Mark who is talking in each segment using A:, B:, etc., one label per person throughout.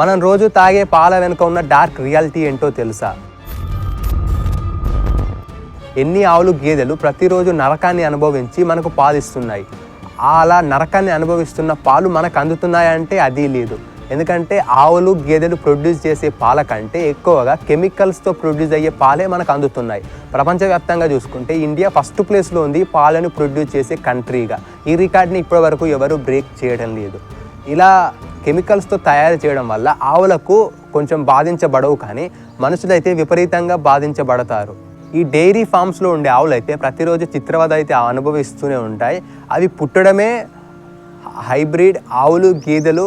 A: మనం రోజు తాగే పాల వెనుక ఉన్న డార్క్ రియాలిటీ ఏంటో తెలుసా? ఎన్ని ఆవులు గేదెలు ప్రతిరోజు నరకాన్ని అనుభవించి మనకు పాలిస్తున్నాయి. అలా నరకాన్ని అనుభవిస్తున్న పాలు మనకు అందుతున్నాయంటే అది లేదు. ఎందుకంటే ఆవులు గేదెలు ప్రొడ్యూస్ చేసే పాల కంటే ఎక్కువగా కెమికల్స్తో ప్రొడ్యూస్ అయ్యే పాలే మనకు అందుతున్నాయి. ప్రపంచవ్యాప్తంగా చూసుకుంటే ఇండియా ఫస్ట్ ప్లేస్లో ఉంది పాలను ప్రొడ్యూస్ చేసే కంట్రీగా. ఈ రికార్డ్ని ఇప్పటివరకు ఎవరు బ్రేక్ చేయడం లేదు. ఇలా కెమికల్స్తో తయారు చేయడం వల్ల ఆవులకు కొంచెం బాధించబడవు కానీ మనుషులైతే విపరీతంగా బాధించబడతారు. ఈ డైరీ ఫామ్స్లో ఉండే ఆవులు అయితే ప్రతిరోజు చిత్రవద అయితే అనుభవిస్తూనే ఉంటాయి. అవి పుట్టడమే హైబ్రిడ్ ఆవులు గేదెలు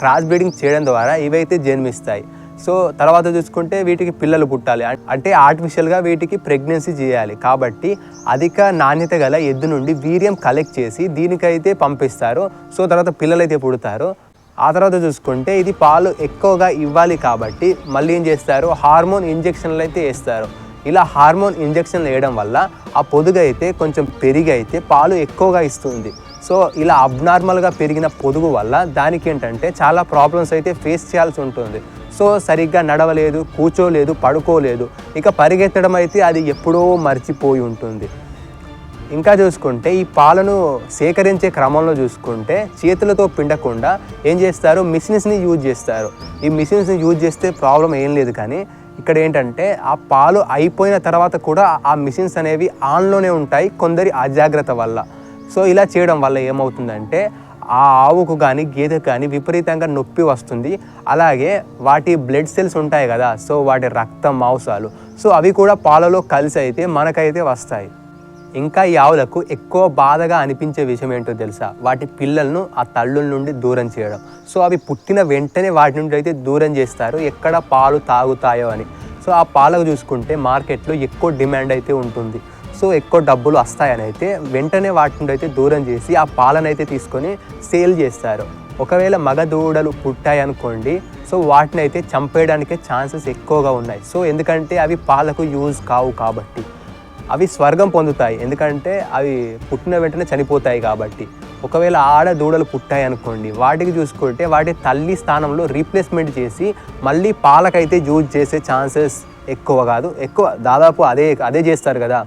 A: క్రాస్ బ్రీడింగ్ చేయడం ద్వారా ఇవైతే జన్మిస్తాయి. సో తర్వాత చూసుకుంటే వీటికి పిల్లలు పుట్టాలి. అంటే ఆర్టిఫిషియల్గా వీటికి ప్రెగ్నెన్సీ చేయాలి. కాబట్టి అధిక నాణ్యత గల ఎద్దు నుండి వీర్యం కలెక్ట్ చేసి దీనికైతే పంపిస్తారు. సో తర్వాత పిల్లలైతే పుడతారు. ఆ తర్వాత చూసుకుంటే ఇది పాలు ఎక్కువగా ఇవ్వాలి కాబట్టి మళ్ళీ ఏం చేస్తారు? హార్మోన్ ఇంజెక్షన్లు అయితే వేస్తారు. ఇలా హార్మోన్ ఇంజక్షన్ వేయడం వల్ల ఆ పొదుగు అయితే కొంచెం పెరిగి అయితే పాలు ఎక్కువగా ఇస్తుంది. సో ఇలా అబ్నార్మల్గా పెరిగిన పొదుగు వల్ల దానికి ఏంటంటే చాలా ప్రాబ్లమ్స్ అయితే ఫేస్ చేయాల్సి ఉంటుంది. సో సరిగ్గా నడవలేదు కూర్చోలేదు పడుకోలేదు ఇక పరిగెత్తడం అయితే అది ఎప్పుడో మర్చిపోయి ఉంటుంది. ఇంకా చూసుకుంటే ఈ పాలను సేకరించే క్రమంలో చూసుకుంటే చేతులతో పిండకుండా ఏం చేస్తారు? మిషన్స్ని యూజ్ చేస్తారు. ఈ మిషన్స్ని యూజ్ చేస్తే ప్రాబ్లం ఏం లేదు కానీ ఇక్కడ ఏంటంటే ఆ పాలు అయిపోయిన తర్వాత కూడా ఆ మిషన్స్ అనేవి ఆన్లోనే ఉంటాయి కొందరి అజాగ్రత్త వల్ల. సో ఇలా చేయడం వల్ల ఏమవుతుందంటే ఆ ఆవుకు కానీ గేదెకు కానీ విపరీతంగా నొప్పి వస్తుంది. అలాగే వాటి బ్లడ్ సెల్స్ ఉంటాయి కదా సో వాటి రక్తం మాంసాలు. సో అవి కూడా పాలలో కలిసి అయితే మనకైతే వస్తాయి. ఇంకా ఈ ఆవులకు ఎక్కువ బాధగా అనిపించే విషయం ఏంటో తెలుసా? వాటి పిల్లలను ఆ తల్లుల నుండి దూరం చేయడం. సో అవి పుట్టిన వెంటనే వాటి నుండి అయితే దూరం చేస్తారు. ఎక్కడ పాలు తాగుతాయో అని. సో ఆ పాలకు చూసుకుంటే మార్కెట్లో ఎక్కువ డిమాండ్ అయితే ఉంటుంది. సో ఎక్కువ డబ్బులు వస్తాయని అయితే వెంటనే వాటి నుండి అయితే దూరం చేసి ఆ పాలను అయితే తీసుకొని సేల్ చేస్తారు. ఒకవేళ మగ దూడలు పుట్టాయి అనుకోండి సో వాటిని అయితే చంపేయడానికే ఛాన్సెస్ ఎక్కువగా ఉన్నాయి. సో ఎందుకంటే అవి పాలకు యూజ్ కావు కాబట్టి. అవి స్వర్గం పొందుతాయి. ఎందుకంటే అవి పుట్టిన వెంటనే చనిపోతాయి కాబట్టి. ఒకవేళ ఆడ దూడలు పుట్టాయి అనుకోండి వాటికి చూసుకుంటే వాటి తల్లి స్థానంలో రీప్లేస్మెంట్ చేసి మళ్ళీ పాలకైతే యూజ్ చేసే ఛాన్సెస్ ఎక్కువ కాదు. ఎక్కువ దాదాపు అదే అదే చేస్తారు కదా.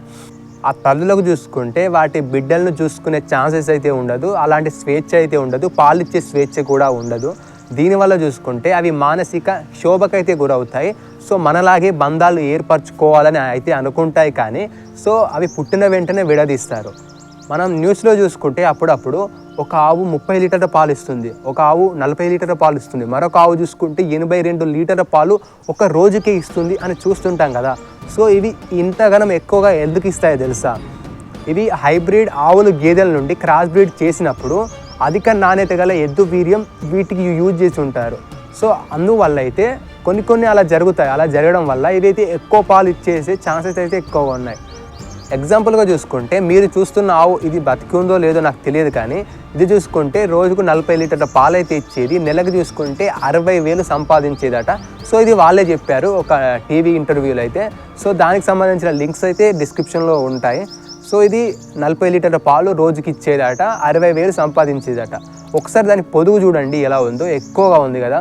A: ఆ తల్లులకు చూసుకుంటే వాటి బిడ్డలను చూసుకునే ఛాన్సెస్ అయితే ఉండదు. అలాంటి స్వేచ్ఛ అయితే ఉండదు. పాలిచ్చే స్వేచ్ఛ కూడా ఉండదు. దీనివల్ల చూసుకుంటే అవి మానసిక శోభకైతే గురవుతాయి. సో మనలాగే బంధాలు ఏర్పరచుకోవాలని అయితే అనుకుంటాయి కానీ సో అవి పుట్టిన వెంటనే విడదీస్తారు. మనం న్యూస్లో చూసుకుంటే అప్పుడప్పుడు ఒక ఆవు ముప్పై లీటర్ల పాలు ఇస్తుంది ఒక ఆవు నలభై లీటర్ల పాలు ఇస్తుంది మరొక ఆవు చూసుకుంటే ఎనభై రెండు లీటర్ల పాలు ఒక రోజుకే ఇస్తుంది అని చూస్తుంటాం కదా. సో ఇవి ఇంతగానం ఎక్కువగా ఎందుకు ఇస్తాయో తెలుసా? ఇవి హైబ్రిడ్ ఆవులు గేదెల నుండి క్రాస్ బ్రీడ్ చేసినప్పుడు అధిక నాణ్యత గల ఎద్దు వీర్యం వీటికి యూజ్ చేసి ఉంటారు. సో అందువల్ల అయితే కొన్ని కొన్ని అలా జరుగుతాయి. అలా జరగడం వల్ల ఇదైతే ఎక్కువ పాలు ఇచ్చేసే ఛాన్సెస్ అయితే ఎక్కువగా ఉన్నాయి. ఎగ్జాంపుల్గా చూసుకుంటే మీరు చూస్తున్న ఆవు ఇది బతికుందో లేదో నాకు తెలియదు కానీ ఇది చూసుకుంటే రోజుకు నలభై లీటర్ల పాలైతే ఇచ్చేది నెలకు చూసుకుంటే అరవై వేలు సంపాదించేదట. సో ఇది వాళ్ళే చెప్పారు ఒక టీవీ ఇంటర్వ్యూలో అయితే. సో దానికి సంబంధించిన లింక్స్ అయితే డిస్క్రిప్షన్లో ఉంటాయి. సో ఇది నలభై లీటర్ల పాలు రోజుకి ఇచ్చేదట అరవై వేలు సంపాదించేదట. ఒకసారి దాని పొదుగు చూడండి ఎలా ఉందో. ఎక్కువగా ఉంది కదా.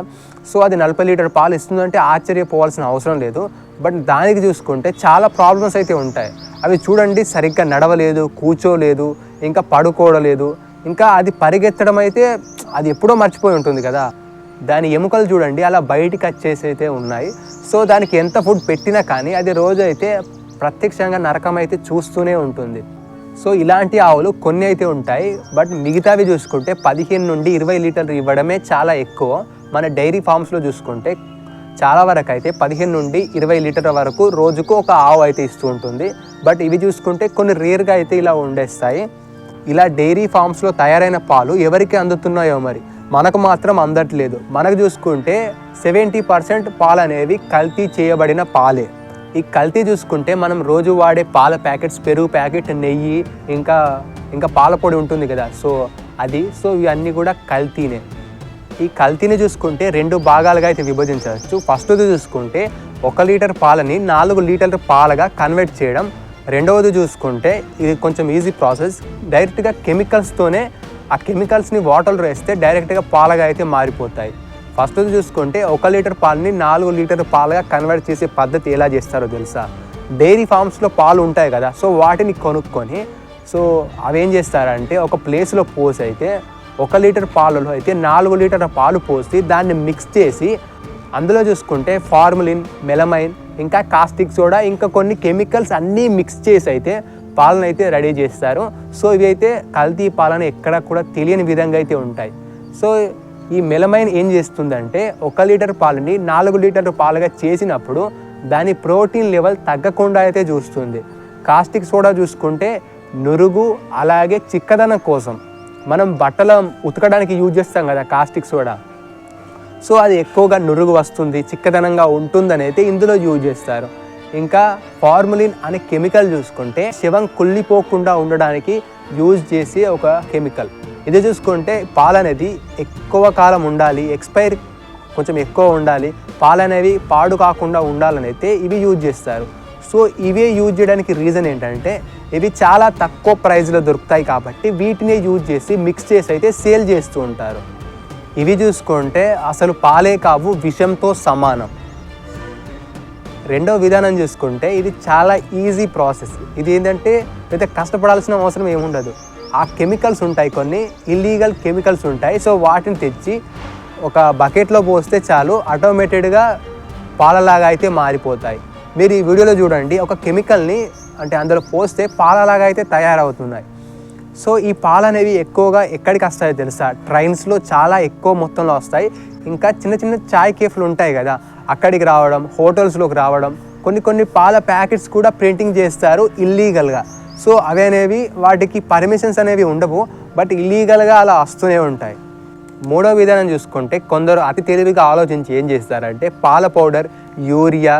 A: సో అది నలభై లీటర్ పాలు ఇస్తుందంటే ఆశ్చర్యపోవాల్సిన అవసరం లేదు. బట్ దానికి చూసుకుంటే చాలా ప్రాబ్లమ్స్ అయితే ఉంటాయి. అవి చూడండి సరిగ్గా నడవలేదు కూర్చోలేదు ఇంకా పడుకోవడలేదు ఇంకా అది పరిగెత్తడం అయితే అది ఎప్పుడో మర్చిపోయి ఉంటుంది కదా. దాని ఎముకలు చూడండి అలా బయటికి వచ్చేసి అయితే ఉన్నాయి. సో దానికి ఎంత ఫుడ్ పెట్టినా కానీ అది రోజు అయితే ప్రత్యక్షంగా నరకం అయితే చూస్తూనే ఉంటుంది. సో ఇలాంటి ఆవులు కొన్ని అయితే ఉంటాయి. బట్ మిగతావి చూసుకుంటే పదిహేను నుండి ఇరవై లీటర్లు ఇవ్వడమే చాలా ఎక్కువ. మన డైరీ ఫామ్స్లో చూసుకుంటే చాలా వరకు అయితే పదిహేను నుండి ఇరవై లీటర్ల వరకు రోజుకు ఒక ఆవు అయితే ఇస్తూ ఉంటుంది. బట్ ఇవి చూసుకుంటే కొన్ని రేర్గా అయితే ఇలా ఉండేస్తాయి. ఇలా డైరీ ఫామ్స్లో తయారైన పాలు ఎవరికి అందుతున్నాయో మరి? మనకు మాత్రం అందట్లేదు. మనకు చూసుకుంటే సెవెంటీ పర్సెంట్ పాలు అనేవి కల్తీ చేయబడిన పాలే. ఈ కల్తీ చూసుకుంటే మనం రోజు వాడే పాల ప్యాకెట్స్ పెరుగు ప్యాకెట్ నెయ్యి ఇంకా ఇంకా పాల పొడి ఉంటుంది కదా. సో అది సో ఇవన్నీ కూడా కల్తీనే. ఈ కల్తీని చూసుకుంటే రెండు భాగాలుగా అయితే విభజించవచ్చు. ఫస్ట్ది చూసుకుంటే ఒక లీటర్ పాలని నాలుగు లీటర్ల పాలగా కన్వర్ట్ చేయడం. రెండవది చూసుకుంటే ఇది కొంచెం ఈజీ ప్రాసెస్ డైరెక్ట్గా కెమికల్స్తోనే ఆ కెమికల్స్ని వాటర్లో వేస్తే డైరెక్ట్గా పాలగా అయితే మారిపోతాయి. ఫస్ట్ది చూసుకుంటే ఒక లీటర్ పాలని నాలుగు లీటర్ పాలుగా కన్వర్ట్ చేసే పద్ధతి ఎలా చేస్తారో తెలుసా? డైరీ ఫార్మ్స్లో పాలు ఉంటాయి కదా సో వాటిని కొనుక్కొని సో అవి ఏం చేస్తారంటే ఒక ప్లేస్లో పోసి అయితే ఒక లీటర్ పాలలో అయితే నాలుగు లీటర్ పాలు పోసి దాన్ని మిక్స్ చేసి అందులో చూసుకుంటే ఫార్ములిన్ మెలమైన్ ఇంకా కాస్టిక్ సోడా ఇంకా కొన్ని కెమికల్స్ అన్నీ మిక్స్ చేసి అయితే పాలను అయితే రెడీ చేస్తారు. సో ఇవి అయితే కల్తీ పాలన ఎక్కడ కూడా తెలియని విధంగా అయితే ఉంటాయి. సో ఈ మెలమైన్ ఏం చేస్తుందంటే ఒక లీటర్ పాలని నాలుగు లీటర్ పాలుగా చేసినప్పుడు దాని ప్రోటీన్ లెవెల్ తగ్గకుండా అయితే చూస్తుంది. కాస్టిక్ సోడా చూసుకుంటే నురుగు అలాగే చిక్కదనం కోసం. మనం బట్టలు ఉతకడానికి యూజ్ చేస్తాం కదా కాస్టిక్ సోడా సో అది ఎక్కువగా నురుగు వస్తుంది చిక్కదనంగా ఉంటుందని అయితే ఇందులో యూజ్ చేస్తారు. ఇంకా ఫార్ములిన్ అనే కెమికల్ చూసుకుంటే శవం కుళ్ళిపోకుండా ఉండడానికి యూజ్ చేసే ఒక కెమికల్ ఇది చూసుకుంటే పాలు అనేది ఎక్కువ కాలం ఉండాలి ఎక్స్పైర్ కొంచెం ఎక్కువ ఉండాలి. పాలు అనేవి పాడు కాకుండా ఉండాలని అయితే ఇవి యూజ్ చేస్తారు. సో ఇవే యూజ్ చేయడానికి రీజన్ ఏంటంటే ఇవి చాలా తక్కువ ప్రైస్లో దొరుకుతాయి కాబట్టి వీటినే యూజ్ చేసి మిక్స్ చేసి అయితే సేల్ చేస్తూ ఉంటారు. ఇవి చూసుకుంటే అసలు పాలే కావు విషంతో సమానం. రెండో విధానం చూసుకుంటే ఇది చాలా ఈజీ ప్రాసెస్. ఇది ఏంటంటే అయితే కష్టపడాల్సిన అవసరం ఏముండదు. ఆ కెమికల్స్ ఉంటాయి కొన్ని ఇల్లీగల్ కెమికల్స్ ఉంటాయి. సో వాటిని తెచ్చి ఒక బకెట్లో పోస్తే చాలు ఆటోమేటెడ్గా పాలలాగా అయితే మారిపోతాయి. మీరు ఈ వీడియోలో చూడండి ఒక కెమికల్ని అంటే అందులో పోస్తే పాలలాగా అయితే తయారవుతున్నాయి. సో ఈ పాలు అనేవి ఎక్కువగా ఎక్కడికి వస్తాయో తెలుసా? ట్రైన్స్లో చాలా ఎక్కువ మొత్తంలో వస్తాయి. ఇంకా చిన్న చిన్న చాయ్ కేఫ్లు ఉంటాయి కదా అక్కడికి రావడం హోటల్స్లోకి రావడం కొన్ని కొన్ని పాల ప్యాకెట్స్ కూడా ప్రింటింగ్ చేస్తారు ఇల్లీగల్గా సో అవి అనేవి వాటికి పర్మిషన్స్ అనేవి ఉండవు బట్ ఇల్లీగల్గా అలా వస్తూనే ఉంటాయి. మూడో విధానం చూసుకుంటే కొందరు అతి తెలివిగా ఆలోచించి ఏం చేస్తారంటే పాల పౌడర్ యూరియా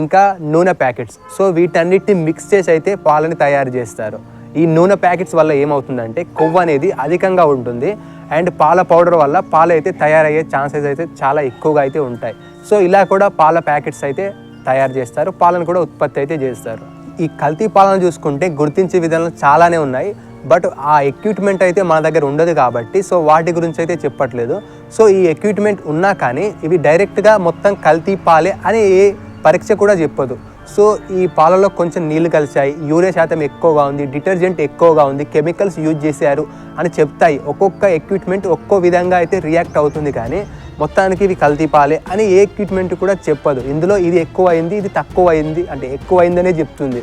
A: ఇంకా నూనె ప్యాకెట్స్. సో వీటన్నిటిని మిక్స్ చేసి అయితే పాలని తయారు చేస్తారు. ఈ నూనె ప్యాకెట్స్ వల్ల ఏమవుతుందంటే కొవ్వు అనేది అధికంగా ఉంటుంది. అండ్ పాల పౌడర్ వల్ల పాలు అయితే తయారయ్యే ఛాన్సెస్ అయితే చాలా ఎక్కువగా అయితే ఉంటాయి. సో ఇలా కూడా పాల ప్యాకెట్స్ అయితే తయారు చేస్తారు. పాలను కూడా ఉత్పత్తి అయితే చేస్తారు. ఈ కల్తీ పాలను చూసుకుంటే గుర్తించే విధానం చాలానే ఉన్నాయి. బట్ ఆ ఎక్విప్మెంట్ అయితే మన దగ్గర ఉండదు కాబట్టి సో వాటి గురించి అయితే చెప్పట్లేదు. సో ఈ ఎక్విప్మెంట్ ఉన్నా కానీ ఇవి డైరెక్ట్గా మొత్తం కల్తీ పాలే అని ఏ పరీక్ష కూడా చెప్పదు సో ఈ పాలలో కొంచెం నీళ్ళు కలిశాయి. యూరియా శాతం ఎక్కువగా ఉంది. డిటర్జెంట్ ఎక్కువగా ఉంది. కెమికల్స్ యూజ్ చేశారు అని చెప్తాయి. ఒక్కొక్క ఎక్విప్మెంట్ ఒక్కో విధంగా అయితే రియాక్ట్ అవుతుంది కానీ మొత్తానికి ఇవి కల్తీ పాలే అని ఏ ఎక్విప్మెంట్ కూడా చెప్పదు. ఇందులో ఇది ఎక్కువ అయింది ఇది తక్కువ అయింది అంటే ఎక్కువైందనే చెప్తుంది.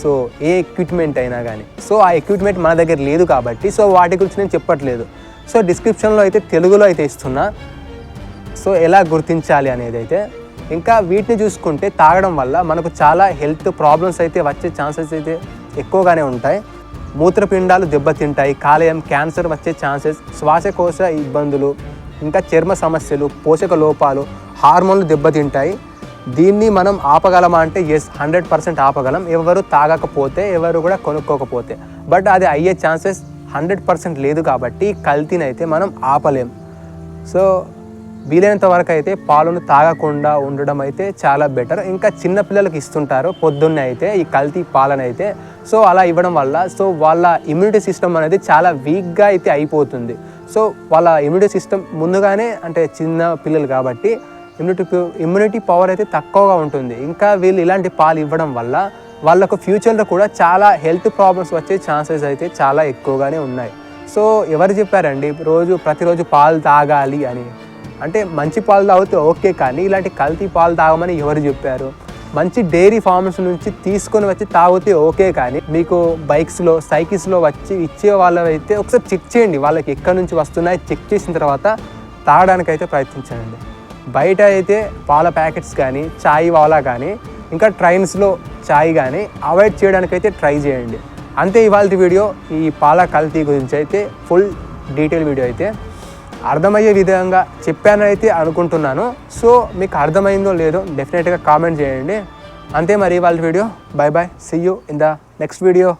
A: సో ఏ ఎక్విప్మెంట్ అయినా కానీ. సో ఆ ఎక్విప్మెంట్ మన దగ్గర లేదు కాబట్టి సో వాటి గురించి నేను చెప్పట్లేదు. సో డిస్క్రిప్షన్లో అయితే తెలుగులో అయితే ఇస్తున్నా. సో ఎలా గుర్తించాలి అనేది అయితే ఇంకా వీటిని చూసుకుంటే తాగడం వల్ల మనకు చాలా హెల్త్ ప్రాబ్లమ్స్ అయితే వచ్చే ఛాన్సెస్ అయితే ఎక్కువగానే ఉంటాయి. మూత్రపిండాలు దెబ్బతింటాయి కాలేయం క్యాన్సర్ వచ్చే ఛాన్సెస్ శ్వాసకోశ ఇబ్బందులు ఇంకా చర్మ సమస్యలు పోషక లోపాలు హార్మోన్లు దెబ్బతింటాయి. దీన్ని మనం ఆపగలమా అంటే ఎస్ హండ్రెడ్ పర్సెంట్ ఆపగలం. ఎవరు తాగకపోతే ఎవరు కూడా కొనుక్కోకపోతే. బట్ అది అయ్యే ఛాన్సెస్ హండ్రెడ్ పర్సెంట్ లేదు కాబట్టి కల్తీని అయితే మనం ఆపలేం. సో వీలైనంత వరకు అయితే పాలను తాగకుండా ఉండడం అయితే చాలా బెటర్ ఇంకా చిన్న పిల్లలకి ఇస్తుంటారు పొద్దున్నే అయితే ఈ కల్తీ పాలన అయితే సో అలా ఇవ్వడం వల్ల సో వాళ్ళ ఇమ్యూనిటీ సిస్టమ్ అనేది చాలా వీక్గా అయితే అయిపోతుంది. సో వాళ్ళ ఇమ్యూనిటీ సిస్టమ్ ముందుగానే అంటే చిన్న పిల్లలు కాబట్టి ఇమ్యూనిటీ ఇమ్యూనిటీ పవర్ అయితే తక్కువగా ఉంటుంది. ఇంకా వీళ్ళు ఇలాంటి పాలు ఇవ్వడం వల్ల వాళ్ళకు ఫ్యూచర్లో కూడా చాలా హెల్త్ ప్రాబ్లమ్స్ వచ్చే ఛాన్సెస్ అయితే చాలా ఎక్కువగానే ఉన్నాయి. సో ఎవరు చెప్పారండి రోజు ప్రతిరోజు పాలు తాగాలి అని? అంటే మంచి పాలు తాగితే ఓకే కానీ ఇలాంటి కల్తీ పాలు తాగమని ఎవరు చెప్పారు? మంచి డైరీ ఫార్మ్స్ నుంచి తీసుకొని వచ్చి తాగితే ఓకే కానీ మీకు బైక్స్లో సైకిల్స్లో వచ్చి ఇచ్చే వాళ్ళైతే ఒకసారి చెక్ చేయండి. వాళ్ళకి ఎక్కడి నుంచి వస్తున్నాయి? చెక్ చేసిన తర్వాత తాగడానికైతే ప్రయత్నించండి. బయట అయితే పాల ప్యాకెట్స్ కానీ చాయ్ వాలా కానీ ఇంకా ట్రైన్స్లో చాయ్ కానీ అవాయిడ్ చేయడానికైతే ట్రై చేయండి. అంతే ఇవాళ వీడియో. ఈ పాల కల్తీ గురించి అయితే ఫుల్ డీటెయిల్ వీడియో అయితే అర్థమయ్యే విధంగా చెప్పానని అయితే అనుకుంటున్నాను. సో మీకు అర్థమైందో లేదో డెఫినెట్గా కామెంట్ చేయండి. అంతే మరి వాళ్ళ video bye bye see you in the next video